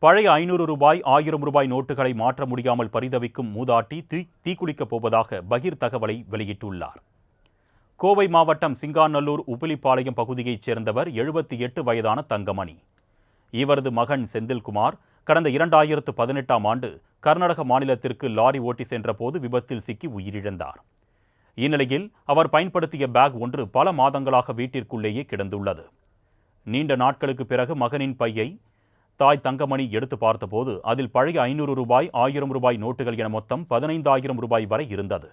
பழைய ஐநூறு ரூபாய் ஆயிரம் ரூபாய் நோட்டுகளை மாற்ற முடியாமல் பரிதவிக்கும் மூதாட்டி தீ தீக்குளிக்கப் போவதாக பகிர் தகவலை வெளியிட்டுள்ளார். கோவை மாவட்டம் சிங்காநல்லூர் உப்பிலிப்பாளையம் பகுதியைச் சேர்ந்தவர் எழுபத்தி எட்டு வயதான தங்கமணி. இவரது மகன் செந்தில்குமார் கடந்த இரண்டாயிரத்து பதினெட்டாம் ஆண்டு கர்நாடக மாநிலத்திற்கு லாரி ஓட்டி சென்றபோது விபத்தில் சிக்கி உயிரிழந்தார். இந்நிலையில் அவர் பயன்படுத்திய பேக் ஒன்று பல மாதங்களாக வீட்டிற்குள்ளேயே கிடந்துள்ளது. நீண்ட நாட்களுக்கு பிறகு மகனின் பையை தாய் தங்கமணி எடுத்து பார்த்தபோது அதில் பழைய ஐநூறு ரூபாய் ஆயிரம் ரூபாய் நோட்டுகள் என மொத்தம் பதினைந்தாயிரம் ரூபாய் வரை இருந்தது.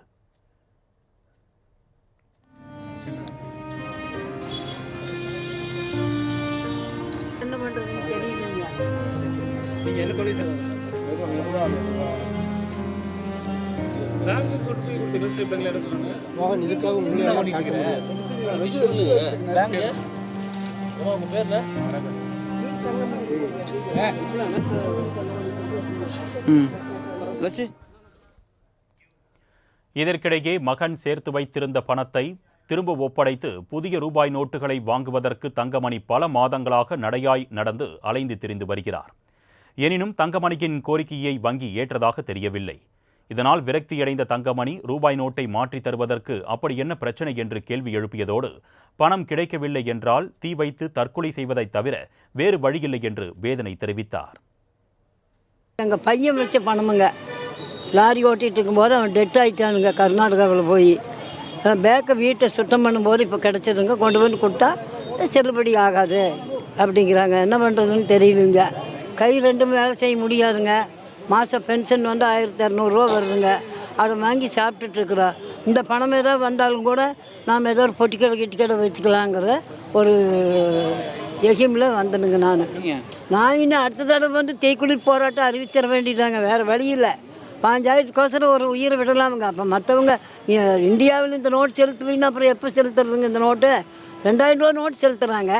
இதுக்காக முன்னாடி இதற்கிடையே மகன் சேர்த்து வைத்திருந்த பணத்தை திரும்ப ஒப்படைத்து புதிய ரூபாய் நோட்டுகளை வாங்குவதற்கு தங்கமணி பல மாதங்களாக நடையாய் நடந்து அலைந்து திரிந்து வருகிறார். எனினும் தங்கமணியின் கோரிக்கையை வங்கி ஏற்றதாக தெரியவில்லை. இதனால் விரக்தியடைந்த தங்கமணி ரூபாய் நோட்டை மாற்றித் தருவதற்கு அப்படி என்ன பிரச்சனை என்று கேள்வி எழுப்பியதோடு பணம் கிடைக்கவில்லை என்றால் தீ வைத்து தற்கொலை செய்வதைத் தவிர வேறு வழியில்லை என்று வேதனை தெரிவித்தார். எங்கள் பையன் வச்ச பணமுங்க. லாரி ஓட்டிகிட்டு இருக்கும்போது அவன் டெட் ஆகிட்டானுங்க கர்நாடகாவில் போய். பேக்கை வீட்டை சுத்தம் பண்ணும்போது இப்போ கிடச்சிருங்க கொண்டு வந்து கொடுத்தா செல்லுபடி ஆகாது. அப்படிங்கிறாங்க. என்ன பண்ணுறதுன்னு தெரியலுங்க. கை ரெண்டும் வேலை செய்ய முடியாதுங்க. மாதம் பென்ஷன் வந்து ஆயிரத்தி இரநூறுவா வருதுங்க. அதை வாங்கி சாப்பிட்டுட்டு இருக்கிறோம் இந்த பணம் ஏதாவது வந்தாலும் கூட நாம் ஏதோ ஒரு பொட்டிக்கடை கிட்டிக்கடை வச்சுக்கலாங்கிற ஒரு எகிமில் வந்தனுங்க நான். நான் இன்னும் அடுத்த தடவை வந்து தீக்குளி போராட்டம் அறிவிச்சிட வேண்டியதாங்க வேறு வழி இல்லை. பாஞ்சாயிரத்துக்கோசரம் ஒரு உயிரை விடலாமுங்க. அப்போ மற்றவங்க இந்தியாவில் இந்த நோட்டு செலுத்துவீங்கன்னா அப்புறம் எப்போ செலுத்துறதுங்க இந்த நோட்டு? ரெண்டாயிரம் ரூபா நோட்டு செலுத்துகிறாங்க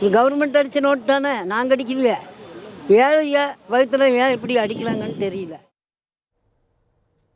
இது கவர்மெண்ட் அடித்த நோட்டு தானே. நாங்கள் அடிக்கலையே ஏழைய வயிற்றுல ஏன் இப்படி அடிக்கிறாங்கன்னு தெரியல.